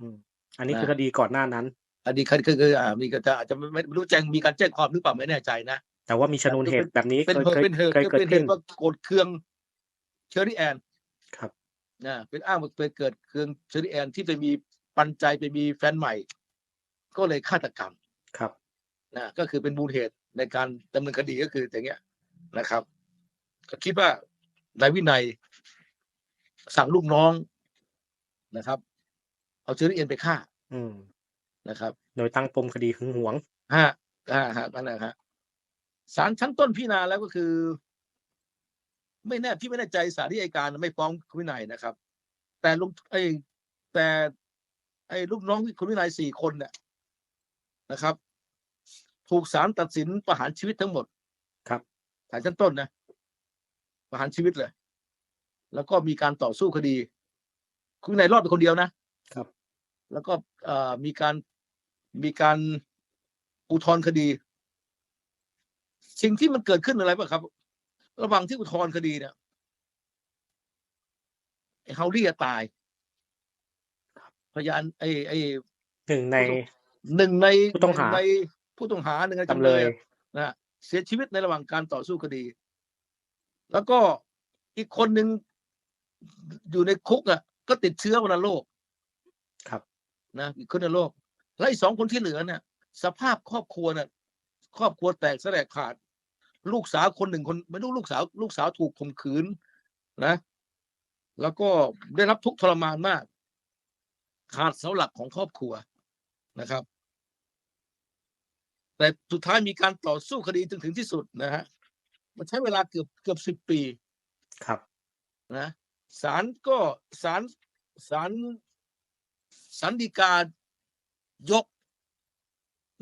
อืมอันนี้คือคดีก่อนหน้านั้น อันนี้คือคือคืออ่ามีก็จะอาจจะไม่ไม่ไม่รู้แจ้งมีการแจ้งความหรือเปล่าไม่แน่ใจนะแต่ว่ามีชนวนเหตุแบบนี้เป็นเคยเหตุเคยเป็นเหตุเคยเกิดเป็นเหขึ้นตุว่าโกรธเคืองเชอรี่แอนครับนะเป็นอ้างว่าเป็นเกิดเคืองเชอรี่แอนที่ไปมีปันใจไปมีแฟนใหม่ ก็เลยฆาตกรรมครับนะก็คือเป็นมูลเหตุในการดำเนินคดีก็คืออย่างเงี้ยนะครับ ก็คิดว่านายวินัยสั่งลูกน้องนะครับ เอาเชอรี่แอนไปฆ่า อืมนะครับ โดยตั้งปมคดีหึงหวงฮะฮะฮะนั่นแหละฮะศาลชั้นต้นพิจารณาแล้วก็คือ ไม่แน่พี่ไม่แน่ใจสารที่อัยการไม่ฟ้องคุณวินัยนะครับ แต่ลุงไอ้แต่ ไอ้ลูกน้องคุณวินัยสี่คนเนี่ยนะครับ ถูกศาลตัดสินประหารชีวิตทั้งหมดครับศาลชั้นต้นนะประหารชีวิตเลย แล้วก็มีการต่อสู้คดี คุณวินัยรอดเป็นคนเดียวนะครับ แล้วก็เอ่อมีการมีการอุทธรณ์คดี สิ่งที่มันเกิดขึ้นอะไรบ้างครับ ระหว่างที่อุทธรณ์คดีเนี่ยไอ้เฮาลี่อะตาย พยานไอ้ไอ้หนึ่งในหนึ่งในผู้ต้องหานึ่ในผู้ต้องหาหนึ่งในจำจำเลเลยยนะฮะเสียชีวิตในระหว่างการต่อสู้คดี แล้วก็อีกคนหนึ่งอยู่ในคุกอะ ก็ติดเชื้อวัณโรคครับ นะอีกคนในโลก และอีกสองคนที่เหลือเนี่ยสภาพครอบครัวเนี่ยครอบครัวแตกแสลกขาด ลูกสาวคนหนึ่งคนไม่รู้ลูกสาว ลูกสาวถูกข่มขืนนะ แล้วก็ได้รับทุกข์ทรมานมาก ขาดเสาหลักของครอบครัวนะครับ แต่สุดท้ายมีการต่อสู้คดีจนถึงที่สุดนะฮะมันใช้เวลาเกือบเกือบสิบปีครับนะศาลก็ศาลศาล สันติการยก